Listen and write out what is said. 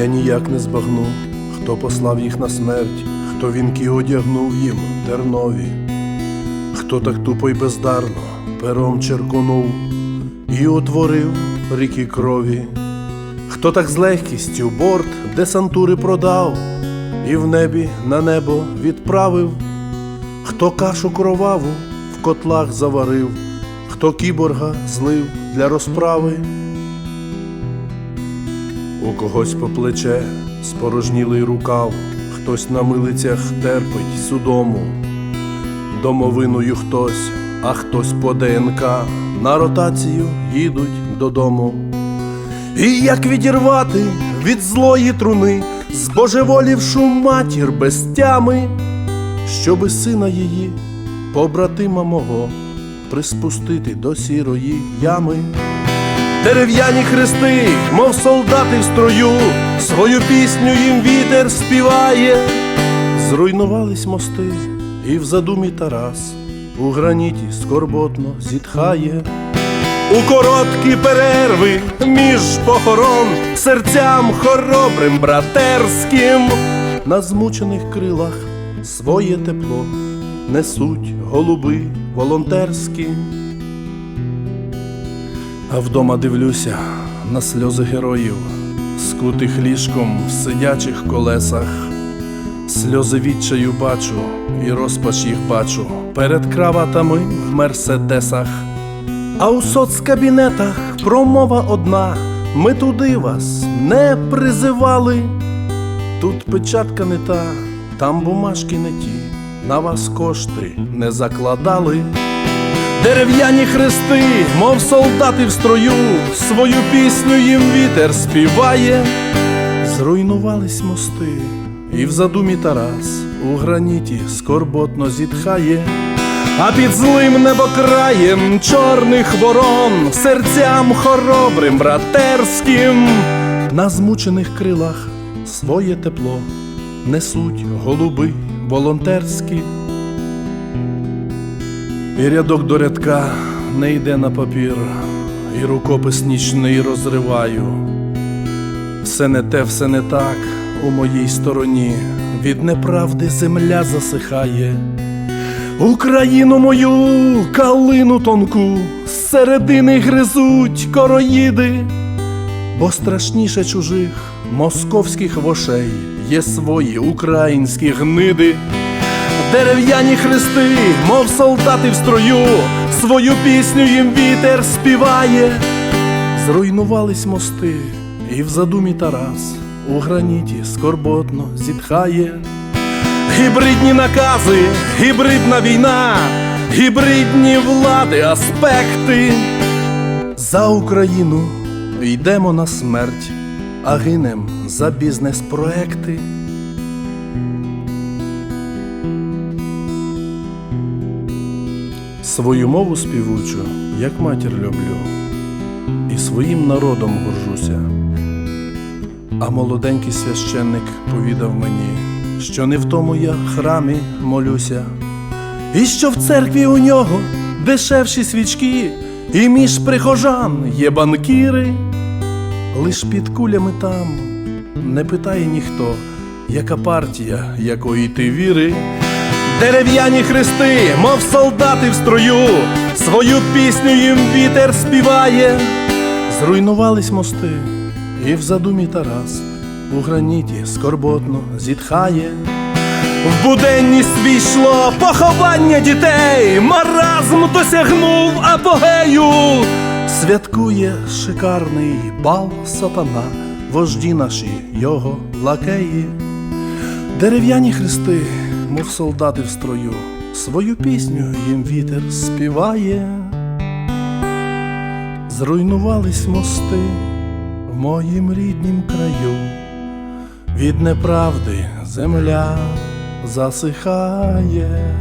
Я ніяк не збагну, хто послав їх на смерть, хто вінки одягнув їм тернові, хто так тупо й бездарно пером черконув і утворив ріки крові, хто так з легкістю борт десантури продав і в небі на небо відправив, хто кашу кроваву в котлах заварив, хто кіборга злив для розправи. Когось по плече спорожнілий рукав, хтось на милицях терпить судому, домовиною хтось, а хтось по ДНК на ротацію їдуть додому. І як відірвати від злої труни, збожеволівшу матір без тями, щоби сина її, побратима мого, приспустити до сірої ями. Дерев'яні хрести, мов солдати в строю, свою пісню їм вітер співає. Зруйнувались мости, і в задумі Тарас у граніті скорботно зітхає. У короткі перерви між похорон серцям хоробрим братерським на змучених крилах своє тепло несуть голуби волонтерські. А вдома дивлюся на сльози героїв, скутих ліжком в сидячих колесах. Сльози відчаю бачу і розпач їх бачу перед краватами в мерседесах. А у соцкабінетах промова одна. Ми туди вас не призивали. Тут печатка не та, там бумажки не ті, на вас кошти не закладали. Дерев'яні хрести, мов солдати в строю, свою пісню їм вітер співає. Зруйнувались мости, і в задумі Тарас у граніті скорботно зітхає. А під злим небокраєм чорних ворон, серцям хоробрим братерським, на змучених крилах своє тепло несуть голуби волонтерські. І рядок до рядка не йде на папір, і рукопис нічний розриваю. Все не те, все не так у моїй стороні, від неправди земля засихає. Україну мою калину тонку, з середини гризуть короїди, бо страшніше чужих московських вошей є свої українські гниди. Дерев'яні хрести, мов солдати в строю, свою пісню їм вітер співає. Зруйнувались мости, і в задумі Тарас у граніті скорботно зітхає. Гібридні накази, гібридна війна, гібридні влади, аспекти. За Україну йдемо на смерть, а гинем за бізнес-проекти. Свою мову співучу, як матір люблю, і своїм народом горжуся. А молоденький священник повідав мені, що не в тому я храмі молюся, і що в церкві у нього дешевші свічки, і між прихожан є банкіри, лиш під кулями там не питає ніхто, яка партія, якої ти віри. Дерев'яні хрести, мов солдати в строю, свою пісню їм вітер співає. Зруйнувались мости, і в задумі Тарас у граніті скорботно зітхає. В буденність війшло поховання дітей, маразм досягнув апогею. Святкує шикарний бал сатана, вожді наші його лакеї. Дерев'яні хрести, мов солдати в строю, свою пісню їм вітер співає. Зруйнувались мости в моїм ріднім краю, від неправди земля засихає.